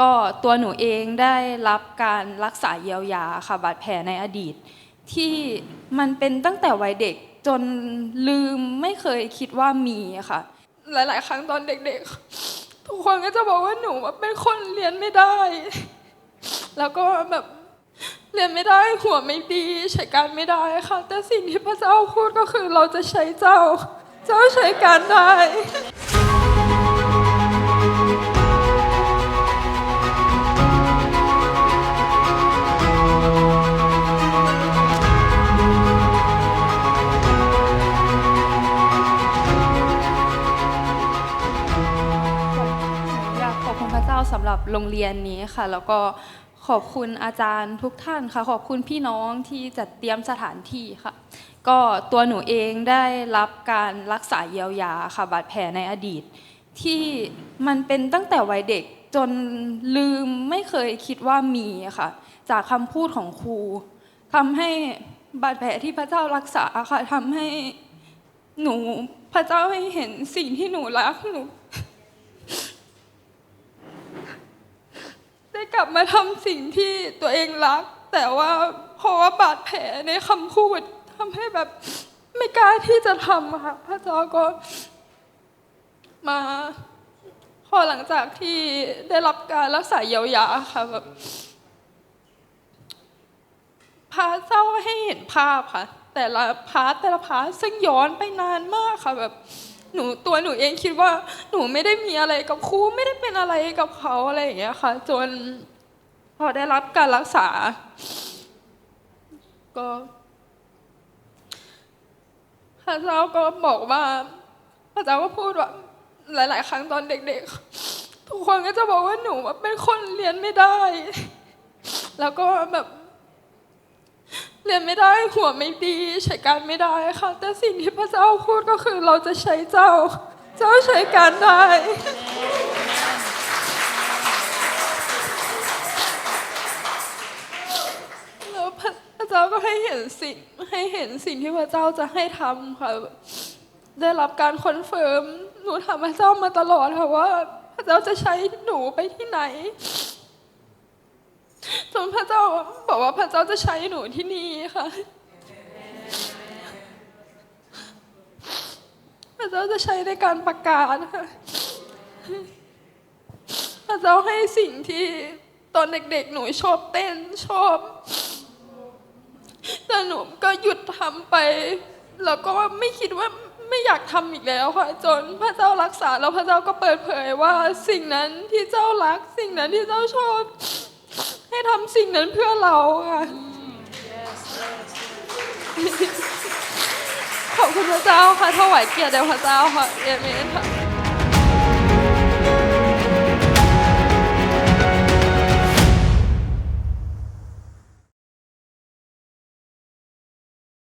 ก็ตัวหนูเองได้รับการรักษาเยียวยาค่ะบาดแผลในอดีต ที่มันเป็นตั้งแต่วัยเด็กจนลืมไม่เคยคิดว่ามีค่ะ หลาย ๆ ครั้งตอนเด็ก ๆ ทุกคนก็จะบอกว่าหนูเป็นคนเรียนไม่ได้ แล้วก็แบบเรียนไม่ได้หัวไม่ดีใช้การไม่ได้ค่ะ แต่สิ่งที่พระเจ้าพูดก็คือเราจะใช้เจ้า เจ้าใช้การได้ สำหรับโรงเรียนนี้ค่ะ แล้วก็ขอบคุณอาจารย์ทุกท่านค่ะ ขอบคุณพี่น้องที่จัดเตรียมสถานที่ค่ะ ก็ตัวหนูเองได้รับการรักษาเยียวยาค่ะบาดแผลในอดีต ที่มันเป็นตั้งแต่วัยเด็กจนลืมไม่เคยคิดว่ามีค่ะ จากคำพูดของครูทำให้บาดแผลที่พระเจ้ารักษาค่ะทำให้หนูพระเจ้าให้เห็นสิ่งที่หนูรักหนู ได้กลั บมาทำสิ่งที่ตัวเองรัก แต่ว่าเพราะว่าบาดแผลในคำพูดทำให้แบบไม่กล้าที่จะทำค่ะพระเจ้าก็มาพอหลังจากที่ได้รับการรักษาเยียวยาค่ะแบบพระเจ้าให้เห็นภาพค่ะ แต่ละพาร์ทแต่ละพาร์ทซึ่งย้อนไปนานมากค่ะแบบหนูตัวหนูเองคิดว่าหนูไม่ได้มีอะไรกับครูไม่ได้เป็นอะไรกับเขาอะไรอย่างเงี้ยค่ะ จน พอได้รับการรักษา ก็พระเจ้าก็บอกว่า พระเจ้าก็พูดว่า หลาย ๆ ครั้งตอนเด็ก ๆ ทุกคนก็จะบอกว่าหนูเป็นคนเรียนไม่ได้ แล้วก็แบบเรียนไม่ได้หัวไม่ดีใช้การไม่ได้ค่ะ แต่สิ่งที่พระเจ้าพูดก็คือเราจะใช้เจ้า เจ้าใช้การได้ เจ้าก็ให้เห็นสิ่งให้เห็นสิ่งที่พระเจ้าจะให้ทำค่ะได้รับการคอนเฟิร์มหนูถามพระเจ้ามาตลอดค่ะว่า พระเจ้าจะใช้หนูไปที่ไหนจนพระเจ้าบอกว่าพระเจ้าจะใช้หนูที่นี่ค่ะ พระเจ้าจะใช้ในการประกาศค่ะพระเจ้าให้สิ่งที่ตอนเด็กๆ หนูชอบเต้นชอบ แต่หนูก็หยุดทำไป แล้วก็ไม่คิดว่าไม่อยากทำอีกแล้วค่ะ จนพระเจ้ารักษาแล้วพระเจ้าก็เปิดเผยว่าสิ่งนั้นที่เจ้ารัก สิ่งนั้นที่เจ้าชอบ ให้ทำสิ่งนั้นเพื่อเราค่ะขอบคุณพระเจ้าค่ะถวายเกียรติแด่พระเจ้าค่ะเอเมนค่ะ